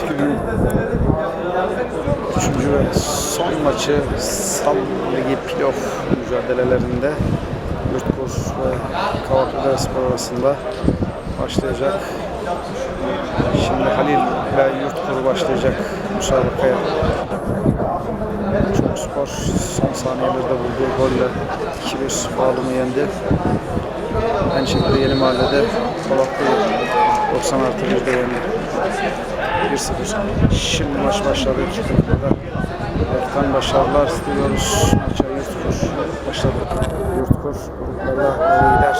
günün üçüncü ve son maçı Sal Ligi playoff mücadelelerinde Yurtkur ve Kavaklıdere Spor arasında başlayacak. Şimdi Halil ile Yurtkur başlayacak müsabakaya. Çok Spor son saniyelerde bulduğu golle 2-1 Bağlum'u yendi. Aynı şekilde Yeni Mahalle'de Polatlı'yı 90 artı 1'de yendi. 1-0. Şimdi maç başladı. Takımda Erkan başarılar diliyoruz. Maça Yurtkur başladı. Yurtkur gruplara lider.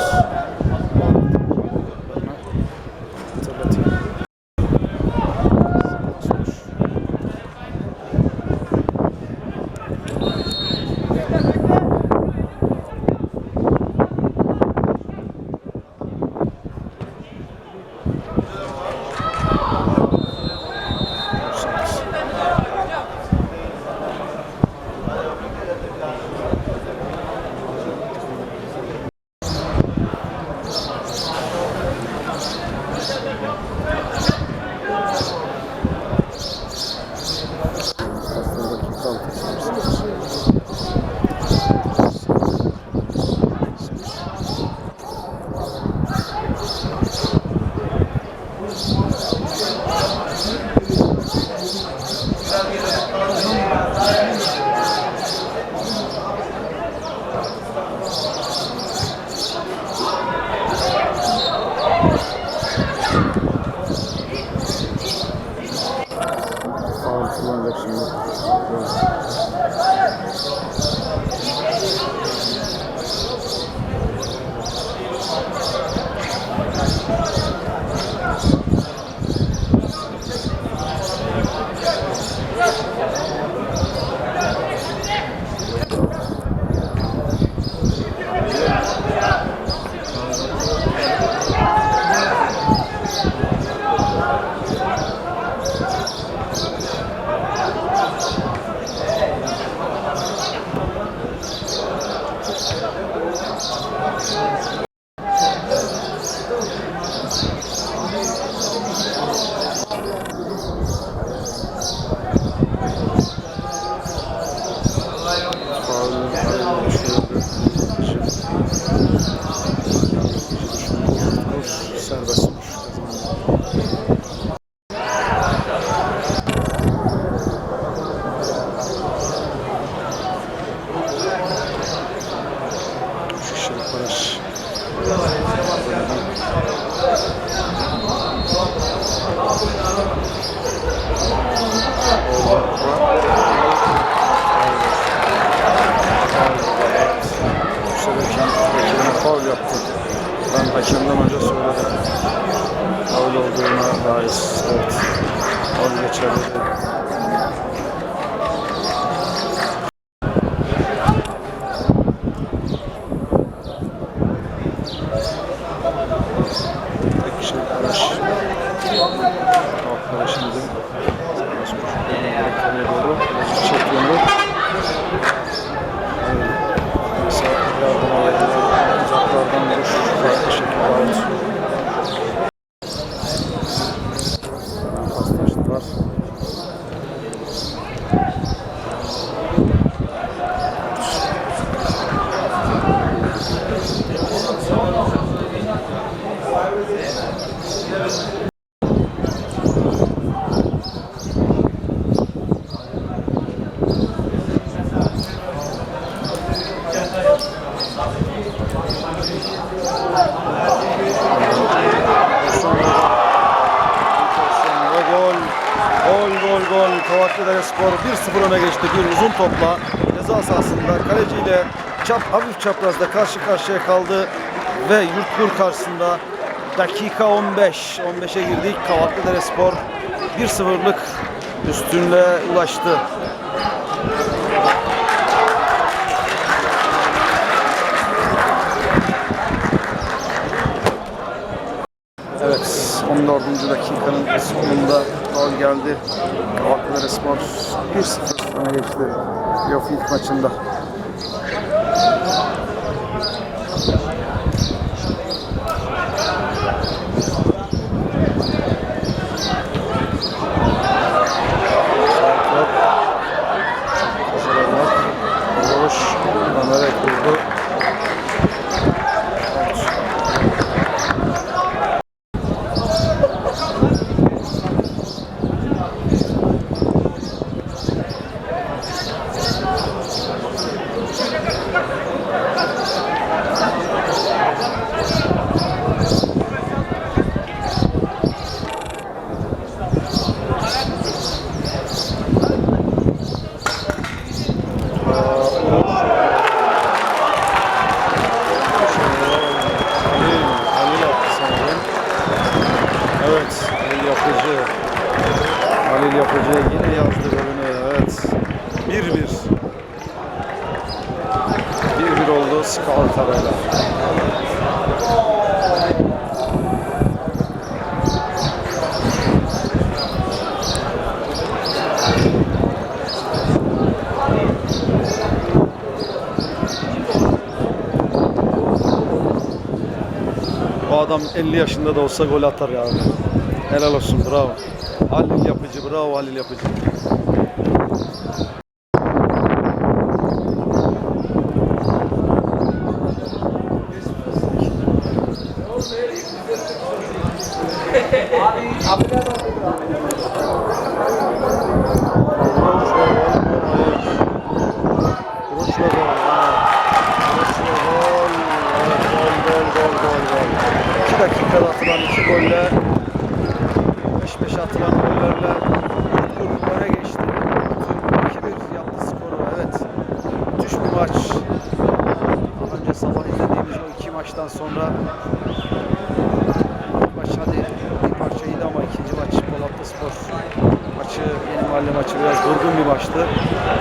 Kavaklara şimdi. Serbest vuruş. Kaleye doğru. Birazcık çekiyor. Mesela yardıma verilen uzaklardan vuruş farklı şekilde out. Paslaştılar. Ve gol. Gol gol Kavaklıdere Spor 1-0 öne geçti. Bir uzun topla ceza sahasında kaleciyle çap, hafif çaprazda karşı karşıya kaldı ve Yurtkur karşısında dakika 15. 15'e girdik. Kavaklıdere Spor 1-0'lık üstünlüğe ulaştı. Evet, 14. dakikanın sonunda gol geldi. Kavaklıdere Spor 1-0 öne geçti. Playoff maçında. Halil Yapıcı yine yazdı golünü. Evet. 1-1. 1-1 oldu skor tabela. O adam 50 yaşında da olsa gol atar ya. Helal olsun bravo. Halil Yapıcı bravo Halil Yapıcı. Vuruşla gol. Vuruşla gol. Evet, Gol, gol, gol, gol, gol. 2 dakikada atılan iki golle peş peşe atılan gollerle Liverpool öne geçti. Liverpool 2-1 yaptı skoru. Evet. Müthiş bir maç. Önce sabah izlediğimiz o iki maçtan sonra ilk maç hadi bir parça iyiydi ama ikinci maç Polatlı Spor maçı, yeni mahalle maçı biraz durgun bir maçtı.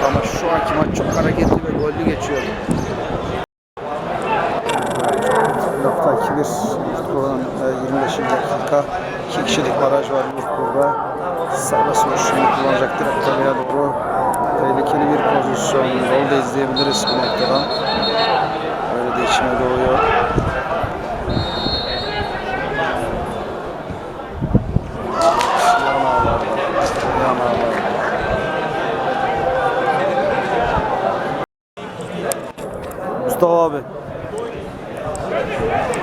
Ama şu anki maç çok hareketli ve gollü geçiyor. Yeah.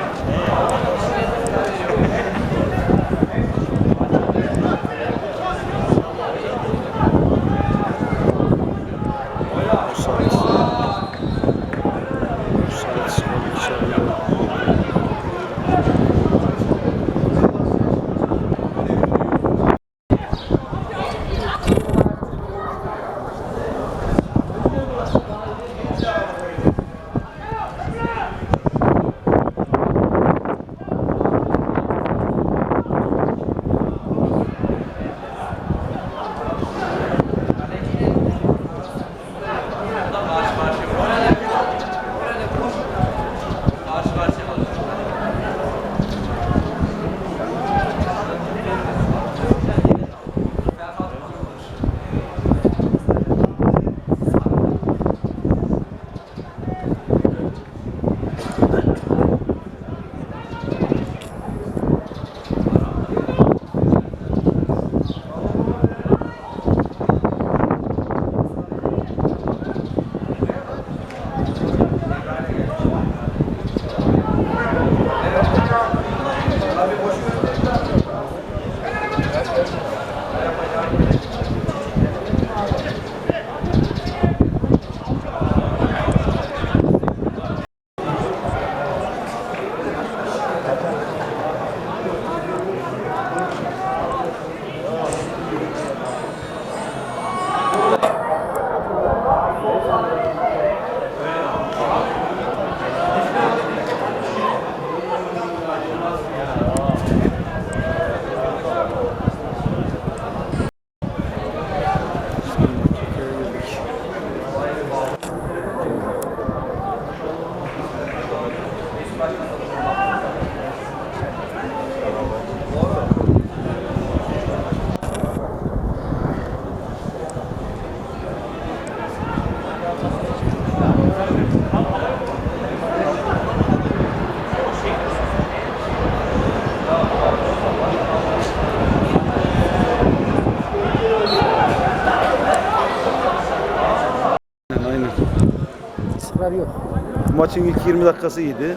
Maçın ilk 20 dakikası iyiydi.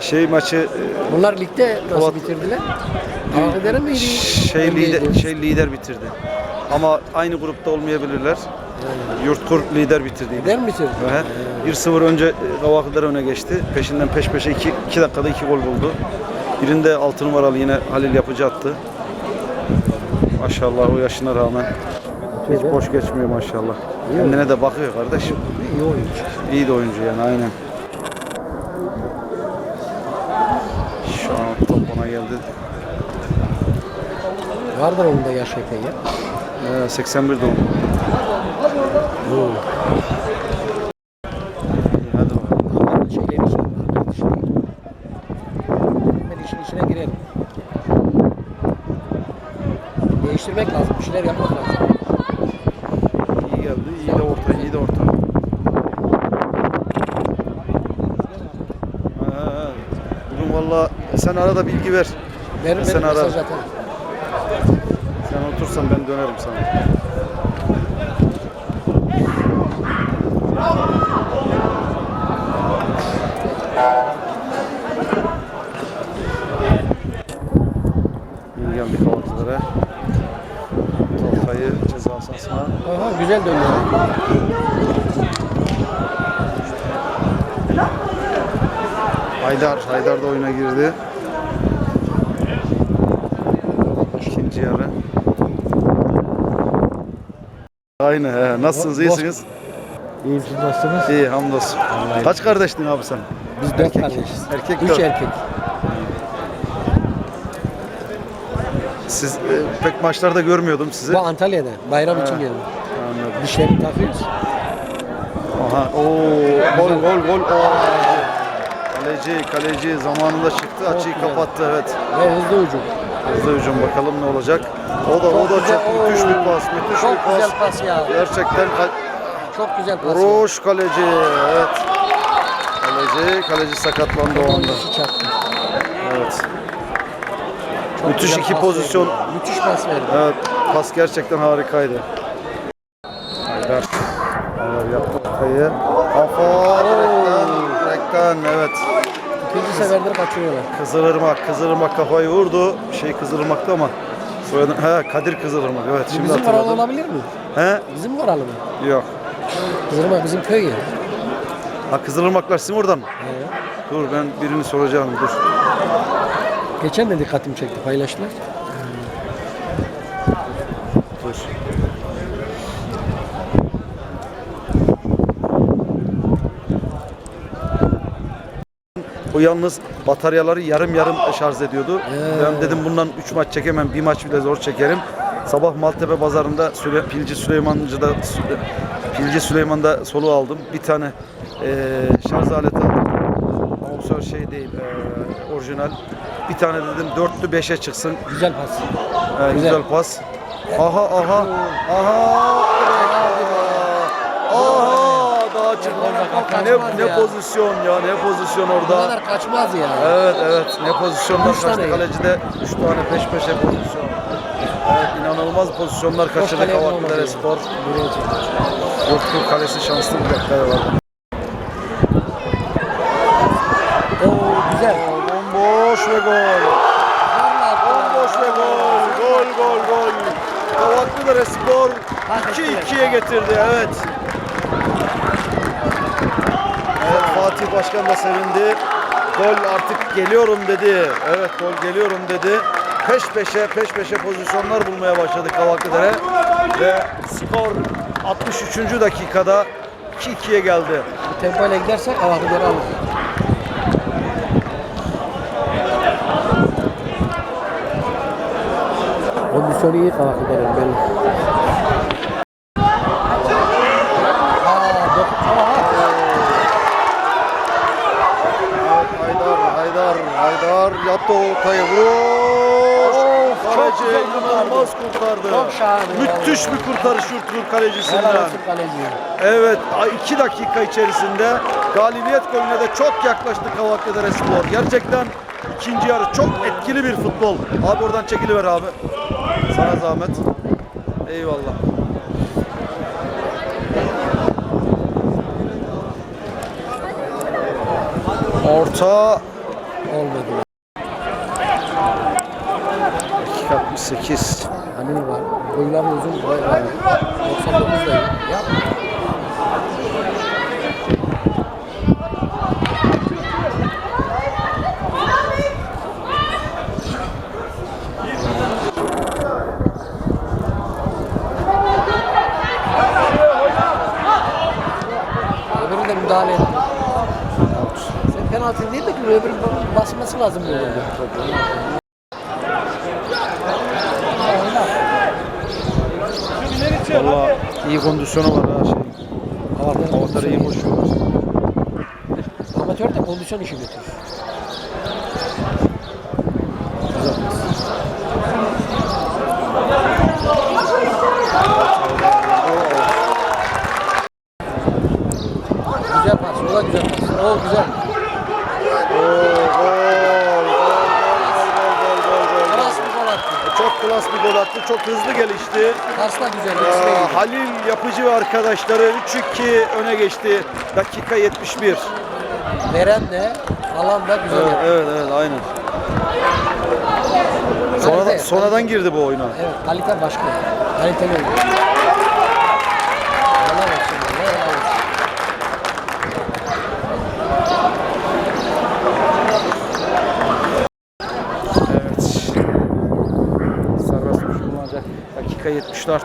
Şey maçı e, Bunlar ligde nasıl Polat- bitirdiler? Ağrıdere miydi? şey lider şey lider bitirdi. Ama aynı grupta olmayabilirler. Yurtkur lider bitirdi. Lider mi bitirdi? Hı. 1-0 önce Kavaklılar öne geçti. Peşinden peş peşe 2 2 dakikada 2 gol buldu. Birinde 6 numaralı yine Halil Yapıcı attı. Maşallah o yaşına rağmen hiç boş geçmiyor maşallah. Kendine de bakıyor kardeşim. İyi oyuncu. İyi de oyuncu yani aynen. Şu an top ona geldi. Vardır onun da yaş epey ya. Ee, 81 doğum. Oo. Hadi bakalım. Şeyler için var. dışarı. Hemen işin içine girelim. Değiştirmek lazım. Bir şeyler yapmak lazım. İyi geldi. İyi de orta. iyi de orta. Ha, Bugün valla sen arada bilgi ver. Benim, Sen benim ara. mesaj atarım. Sen otursan ben dönerim sana. İyi geldik ortalara. Tolkay'ı ceza sahasına. Aha, güzel dönüyor. Haydar, Haydar da oyuna girdi. İkinci yarı. Aynı he. Nasılsınız? İyisiniz? İyi siz nasılsınız? İyi hamdolsun. Kaç kardeştin abi sen? Biz dört Erkek. kardeşiz. Erkek Üç dört. erkek. Siz e, pek maçlarda görmüyordum sizi. Bu Antalya'da. Bayram için geldim. Anladım. Dişleri takıyoruz. Aha. Oo, gol gol gol. Oo. Kaleci, kaleci zamanında çıktı. Açıyı güzel. kapattı evet. Ve hızlı ucu. Hızlı hücum bakalım ne olacak. O da o da güzel. çok müthiş bir pas. Müthiş Çok bir pas. güzel pas ya. Gerçekten Çok güzel pas. Vuruş kaleci. Evet. Kaleci, kaleci sakatlandı o anda. Evet. Çok Müthiş iki pozisyon. verdi. Müthiş pas verdi. Evet. Pas gerçekten harikaydı. Haydar. Haydar yaptı ortayı. Kafa direkten, direkten evet. Seferdir kaçırıyorlar. Kızılırmak, Kızılırmak kafayı vurdu. Şey Kızılırmak'ta ama soyadı he Kadir Kızılırmak evet şimdi bizim hatırladım. olabilir mi? He? Bizim Varalı mı? Yok. Kızılırmak bizim köy yeri. Ha Kızılırmaklar sizin oradan mı? Dur ben birini soracağım dur. Geçen de dikkatimi çekti paylaştılar. Dur. O yalnız bataryaları yarım yarım şarj ediyordu. Ee. Ben dedim bundan 3 maç çekemem, bir maç bile zor çekerim. Sabah Maltepe pazarında Süle, Pilci Süleymancı'da Pilci Süleyman'da solu aldım. Bir tane eee şarj aleti aldım. Amortisör şey değil, eee, orijinal. Bir tane dedim dörtlü beşe çıksın. Güzel pas. Ee, güzel. Güzel. pas. Aha aha. Aha. Kaçmaz Ne, ne ya. pozisyon ya. Ne pozisyon Bu orada. kadar kaçmaz ya. Evet evet. Ne pozisyonlar Üç kaçtı kalecide. 3 tane peş peşe pozisyon. Evet inanılmaz pozisyonlar kaçırdı Kavaklıdere bulamadı Spor. ya. Buraya çekti. Yoktu kalesi şanslı bir dakika var. Oo güzel. Bomboş ve gol. Bomboş ve gol. Gol gol gol. Kavaklıdere Spor 2-2'ye getirdi evet. Evet Fatih Başkan da sevindi. Gol artık geliyorum dedi. Evet gol geliyorum dedi. Peş peşe peş peşe pozisyonlar bulmaya başladı Kavaklıdere. Ve skor 63. dakikada 2-2'ye geldi. Bu tempoyla giderse avakı geri alır. Kondisyonu iyi kavaklı derim belli. Aa, dok- Aha. Evet, Haydar, Haydar, Yaptı ortayı. Vuruş! Of, çok Kaleci kurtardı. inanılmaz kurtardı. Çok şahane Müthiş bir kurtarış Helal kalecisinden. olsun kaleciye. Evet, 2 dakika içerisinde galibiyet golüne de çok yaklaştı Kavaklıdere Spor. Gerçekten ikinci yarı çok etkili bir futbol. Abi oradan çekiliver abi. Sana zahmet. Eyvallah. Orta Olmadı. Dakika 68. Hani var. Boyları uzun. Boy var. 99 da. Yap. Öbürü de müdahale etti. Sen penaltı değil de ki öbürünün basması lazım bu arada. Valla iyi kondisyonu var ha şey. Avatar, Avatar'ı iyi koşuyorlar. Amatör de kondisyon işi götürür. Güzel pas. O da güzel pas. O güzel. Oo, gol, gol, gol, gol, gol, gol, gol. Klas bir gol attı. Çok klas bir gol attı. Çok hızlı gelişti. Pas da güzel. Ee. Halil Yapıcı ve arkadaşları 3-2 öne geçti. Dakika 71. Veren de alan da güzel Evet, yaptı. evet, evet aynen. Sonradan, Kalite, sonradan girdi bu oyuna. Evet, kalite başka. Kaliteli oyun. Helal olsun. Helal olsun. Evet. Serbest vuruş kullanacak. Dakika 74.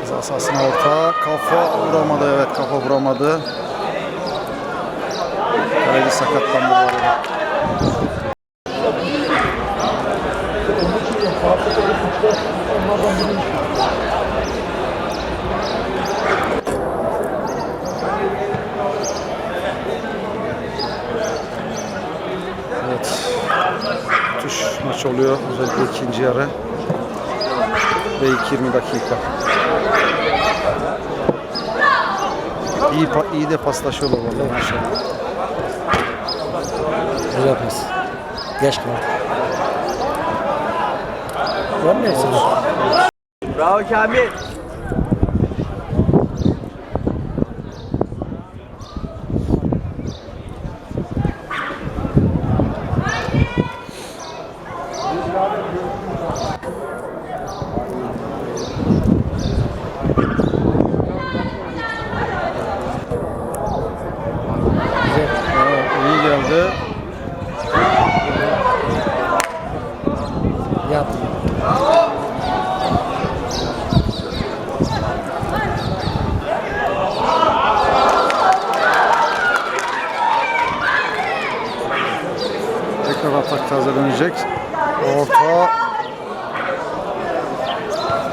Ceza sahasına orta. Kafa vuramadı. Evet kafa vuramadı. Kaleci sakatlandı bu arada. Evet. Maç oluyor. Özellikle ikinci yarı. Ve ilk 20 dakika. İyi, iyi de paslaşıyorlar vallahi maşallah. Güzel pas. Geç kaldı. Bravo Kamil. Güzel. Evet, iyi geldi. Yaptı. Tekrar atak tazelenecek. Orta.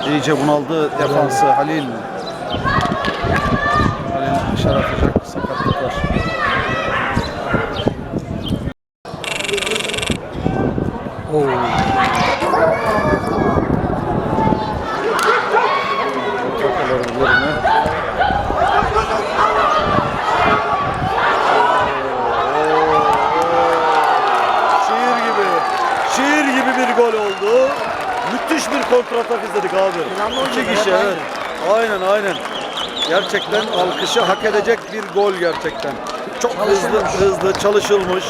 İyice bunaldı defansı Halil. Halil dışarı atacak. Oldu. Müthiş bir kontratak izledik abi. İki kişi evet. Aynen aynen. Gerçekten alkışı hak edecek bir gol gerçekten. Çok hızlı hızlı çalışılmış.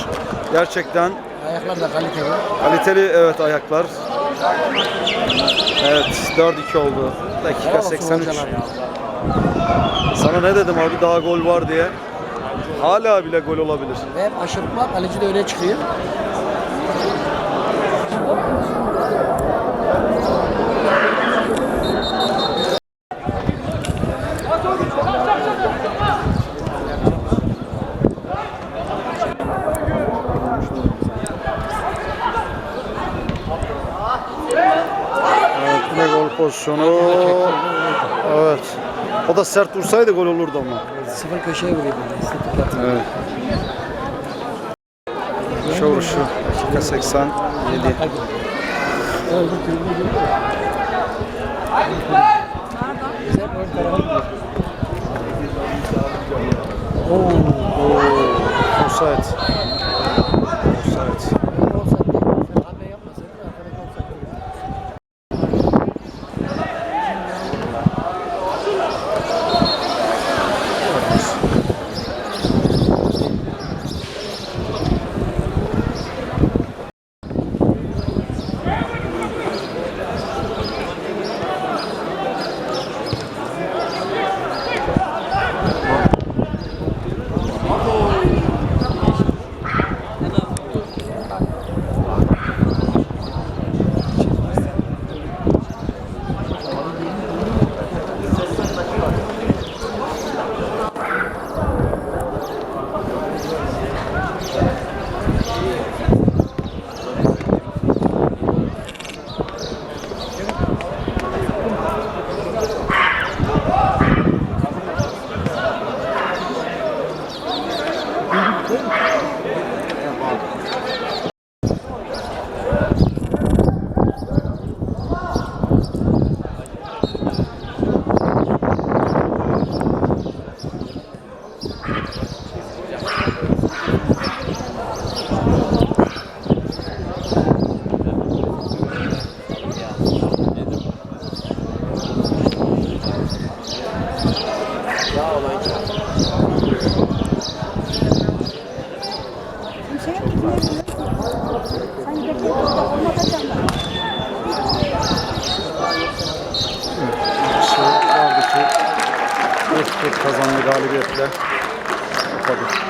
Gerçekten Ayaklar da kaliteli. kaliteli evet ayaklar. Evet 4-2 oldu. Dakika Helal olsun 83. hocalar ya. Sana ne dedim abi daha gol var diye. Hala bile gol olabilir. Ve hep aşırtma kaleci de öne çıkıyor. Evet yine gol pozisyonu. Evet. O da sert vursaydı gol olurdu ama. Sıfır köşeye vuruyor böyle. estetik yapıyor. Evet. Şu vuruşu. Dakika 87. Öldü, tribüne gidiyor. Güzel ön tarafa gidiyor. Oo. Oo. Offside Öztürk kazandı galibiyetle. Tabii.